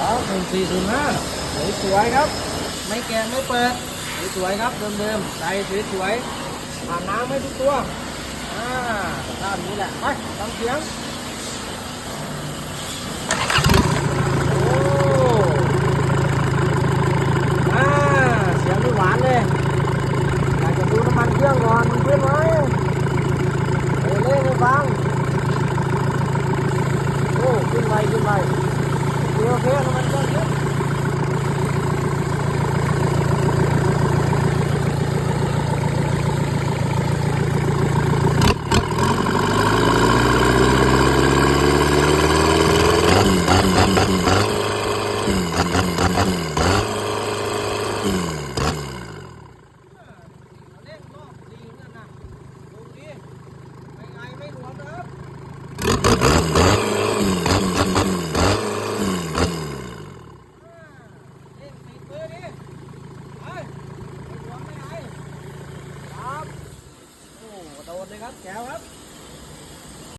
สองหนึ่งสี่ศูนย์ห้าสวยๆครับ ไม่แกงไม่เปิด สวยๆครับเดิมๆใส่สวยๆผ่านน้ำไม่ทุกตัว อ่าด้านนี้แหละ ไปฟังเสียงโอ้อ่าเสียงนี่หวานเลยอยากจะดูน้ำมันเครื่องก่อนมันเพื่อนไหมเออเล่ไม่ฟัง โอ้ขึ้นไปขึ้นไปโอเคโอเคน้ำมันเครื่องเยอะเล่นรอบดีเหมือนกันนะดูดิไม่ไงไม่หลวมนะครับ เล่นติดมือดิไปไม่หวงไม่ไหนครับ โอ้โดเลยครับแก้วครับ